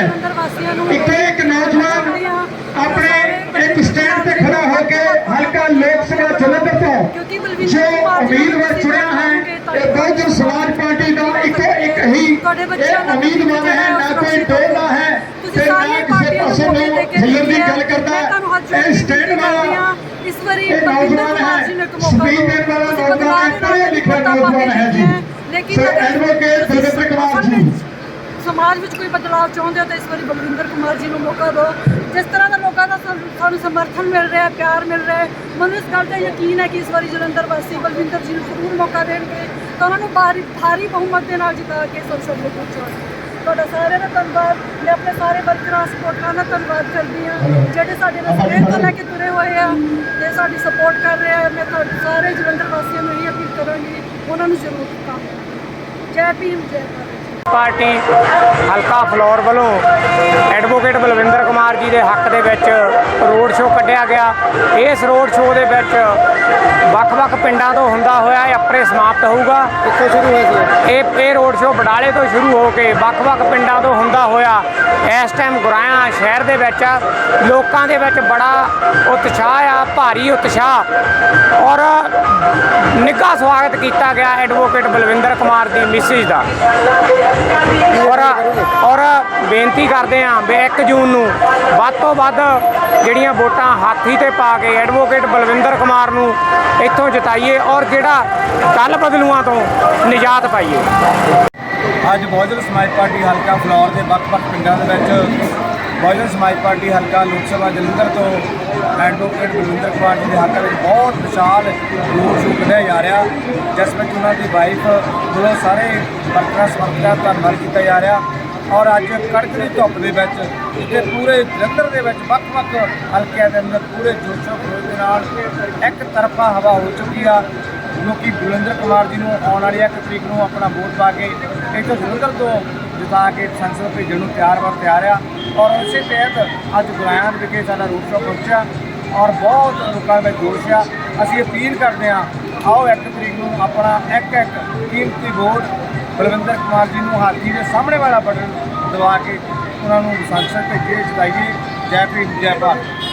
ਹੈ ਇੱਥੇ ਇੱਕ ਨੌਜਵਾਨ ਆਪਣੇ ਇੱਕ ਸਟੈਂਡ ਤੇ ਖੜਾ ਹੋ ਕੇ ਹਲਕਾ ਲੋਕ ਸਭਾ ਜਲੰਧਰ ਤੋਂ ਜੋ ਉਮੀਦਵਾਰ ਚੁਣਿਆ ਹੈ ਇਹ ਬਹੁਜਨ ਸਮਾਜ ਪਾਰਟੀ ਦਾ ਇੱਕ ਇੱਕ ਹੀ ਇਹ ਉਮੀਦਵਾਰ ਹੈ ਨਾ ਕੋਈ ਡੋਲਾ ਹੈ ਤੇ ਨਾ ਕਿਸੇ ਪਾਸੇ ਨੂੰ ਹਿੱਲਣ ਦੀ। ਗੱਲ ਕਰਦਾ ਇਹ ਸਟੈਂਡ ਵਾਲਾ ਇਸ ਵਾਰੀ ਨੌਜਵਾਨ ਹੈ। ਦੇਣ ਵਾਲਾ ਨੌਜਵਾਨ ਹੈ ਬਦਲਾਅ ਪੜ੍ਹੇ ਲਿਖੇ ਵੋਟਾਂ ਨੌਜਵਾਨ ਹੈ ਜੀ। ਲੇਕਿਨ ਐਡਵੋਕੇਟ ਤੁਸੀਂ ਬਲਵਿੰਦਰ ਕੁਮਾਰ ਸਮਾਜ ਵਿੱਚ ਕੋਈ ਬਦਲਾਅ ਚਾਹੁੰਦੇ ਹੋ ਤਾਂ ਇਸ ਵਾਰੀ ਬਲਵਿੰਦਰ ਕੁਮਾਰ ਜੀ ਨੂੰ ਮੌਕਾ ਦਿਓ। ਜਿਸ ਤਰ੍ਹਾਂ ਦਾ ਲੋਕਾਂ ਦਾ ਸਾਨੂੰ ਸਮਰਥਨ ਮਿਲ ਰਿਹਾ ਹੈ ਪਿਆਰ ਮਿਲ ਰਿਹਾ ਹੈ। ਮੈਨੂੰ ਇਸ ਗੱਲ ਦਾ ਯਕੀਨ ਹੈ ਕਿ ਇਸ ਵਾਰੀ ਜਲੰਧਰ ਵਾਸੀ ਬਲਵਿੰਦਰ ਜੀ ਨੂੰ ਜ਼ਰੂਰ ਮੌਕਾ ਦੇਣਗੇ। ਤਾਂ ਉਹਨਾਂ ਨੂੰ ਭਾਰੀ ਭਾਰੀ ਬਹੁਮਤ ਦੇ ਨਾਲ ਜਿਤਾ ਕੇ ਸੰਸਦ ਵਿੱਚ ਪਹੁੰਚਾਉਣਗੇ। ਤੁਹਾਡਾ ਸਾਰਿਆਂ ਦਾ ਧੰਨਵਾਦ। ਮੈਂ ਆਪਣੇ ਸਾਰੇ ਵਰਕਰਾਂ, ਸਪੋਰਟਰਾਂ ਦਾ ਧੰਨਵਾਦ ਕਰਦੀ ਹਾਂ, ਜਿਹੜੇ ਸਾਡੇ ਨਾਲ ਸਵੇਰ ਤੋਂ ਲੈ ਕੇ ਤੁਰੇ ਹੋਏ ਆ ਤੇ ਸਾਡੀ ਸਪੋਰਟ ਕਰ ਰਹੇ ਆ ਮੈਂ ਤੁਹਾਡੇ ਸਾਰੇ ਜਲੰਧਰ ਵਾਸੀਆਂ ਨੂੰ ਇਹ ਅਪੀਲ ਕਰਾਂਗੀ, ਉਹਨਾਂ ਨੂੰ ਜ਼ਰੂਰ ਦਿੱਤਾ। ਜੈ ਭੀਮ, ਜੈ ਭਾਰਤ। ਪਾਰਟੀ ਹਲਕਾ ਫਲੋਰ ਵੱਲੋਂ ਐਡਵੋਕੇਟ ਬਲਵਿੰਦਰ ਕੁਮਾਰ ਜੀ ਦੇ ਹੱਕ ਦੇ ਵਿੱਚ ਰੋਡ ਸ਼ੋਅ ਕੱਢਿਆ ਗਿਆ। ਇਸ ਰੋਡ ਸ਼ੋਅ ਦੇ ਵਿੱਚ ਵੱਖ-ਵੱਖ ਪਿੰਡਾਂ ਤੋਂ ਹੁੰਦਾ ਹੋਇਆ ਇਹ ਆਪਰੇ ਸਮਾਪਤ ਹੋਊਗਾ। ਕਿੱਥੋਂ ਸ਼ੁਰੂ ਹੋਇਆ ਇਹ? ਇਹ ਰੋਡ ਸ਼ੋਅ ਬਡਾਲੇ ਤੋਂ ਸ਼ੁਰੂ ਹੋ ਕੇ ਵੱਖ-ਵੱਖ ਪਿੰਡਾਂ ਤੋਂ ਹੁੰਦਾ ਹੋਇਆ। ਇਸ ਟਾਈਮ ਗੁਰਾਇਆ ਸ਼ਹਿਰ ਦੇ ਵਿੱਚ ਲੋਕਾਂ ਦੇ ਵਿੱਚ ਬੜਾ ਉਤਸ਼ਾਹ ਆ ਭਾਰੀ ਉਤਸ਼ਾਹ। ਔਰ ਨਿੱਘਾ ਸਵਾਗਤ ਕੀਤਾ ਗਿਆ ਐਡਵੋਕੇਟ ਬਲਵਿੰਦਰ ਕੁਮਾਰ ਦੀ ਮਿਸਿਸ ਦਾ। ਔਰ ਔਰ ਬੇਨਤੀ ਕਰਦੇ ਹਾਂ ਵੀ 1 ਜੂਨ ਨੂੰ ਵੱਧ ਤੋਂ ਵੱਧ ਜਿਹੜੀਆਂ ਵੋਟਾਂ ਹਾਥੀ ਤੇ ਪਾ ਕੇ ਐਡਵੋਕੇਟ ਬਲਵਿੰਦਰ ਕੁਮਾਰ ਨੂੰ ਇੱਥੋਂ ਜਿਤਾਈਏ ਔਰ ਜਿਹੜਾ ਦਲ ਬਦਲੂਆਂ ਤੋਂ ਨਿਜਾਤ ਪਾਈਏ। ਅੱਜ ਬਹੁਜਨ ਸਮਾਜ ਪਾਰਟੀ ਹਲਕਾ ਫਲੋਰ ਦੇ ਵੱਖ-ਵੱਖ ਪਿੰਡਾਂ ਦੇ ਵਿੱਚ ਬਹੁਜਨ ਸਮਾਜ ਪਾਰਟੀ ਹਲਕਾ ਲੋਕ ਸਭਾ ਜਲੰਧਰ ਤੋਂ ਐਡਵੋਕੇਟ ਬਲਵਿੰਦਰ ਕੁਮਾਰ ਜੀ ਦੇ ਹੱਕ ਵਿੱਚ ਬਹੁਤ ਵਿਸ਼ਾਲ ਰੋਡ ਸ਼ੋਅ ਕੱਢਿਆ ਜਾ ਰਿਹਾ, ਜਿਸ ਵਿੱਚ ਉਹਨਾਂ ਦੀ ਵਾਈਫ ਵੱਲੋਂ ਸਾਰੇ ਵਰਕਰਾਂ ਸਮਰਥਕਾਂ ਦਾ ਧੰਨਵਾਦ ਕੀਤਾ ਜਾ ਰਿਹਾ। ਔਰ ਅੱਜ ਕੜਕਦੀ ਧੁੱਪ ਦੇ ਵਿੱਚ ਇੱਥੇ ਪੂਰੇ ਜਲੰਧਰ ਦੇ ਵਿੱਚ ਵੱਖ-ਵੱਖ ਹਲਕਿਆਂ ਦੇ ਅੰਦਰ ਪੂਰੇ ਜੋਸ਼ੋ ਖਰੋਸ਼ ਦੇ ਨਾਲ ਇੱਕ ਤਰਫਾ ਹਵਾ ਹੋ ਚੁੱਕੀ ਆ। ਲੋਕੀ ਬਲਵਿੰਦਰ ਕੁਮਾਰ ਜੀ ਨੂੰ ਆਉਣ ਵਾਲੀ ਇੱਕ ਤਰੀਕ ਨੂੰ ਆਪਣਾ ਵੋਟ ਪਾ ਕੇ ਇੱਥੋਂ ਜਲੰਧਰ ਤੋਂ ਜਿਤਾ ਕੇ ਸੰਸਦ ਭੇਜਣ ਨੂੰ ਤਿਆਰ ਵਰ ਤਿਆਰ ਆ। ਔਰ ਉਸੇ ਤਹਿਤ ਅੱਜ ਗੁਰਾਇਆਂ ਵਿਖੇ ਸਾਡਾ ਰੂਟ ਸ਼ੋਅ ਪਹੁੰਚਿਆ ਔਰ ਬਹੁਤ ਲੋਕਾਂ ਵਿੱਚ ਜੋਸ਼ ਆ। ਅਸੀਂ ਅਪੀਲ ਕਰਦੇ ਹਾਂ, ਆਓ ਇੱਕ ਤਰੀਕ ਨੂੰ ਆਪਣਾ ਇੱਕ ਇੱਕ ਕੀਮਤੀ ਵੋਟ ਬਲਵਿੰਦਰ ਕੁਮਾਰ ਜੀ ਨੂੰ ਹਾਥੀ ਦੇ ਸਾਹਮਣੇ ਵਾਲਾ ਬਟਨ ਦਬਾ ਕੇ ਉਹਨਾਂ ਨੂੰ ਸੰਸਦ ਭੇਜੇ ਜਿਤਾਈਏ ਜੈ ਭੀਮ, ਜੈ ਭਾਰਤ।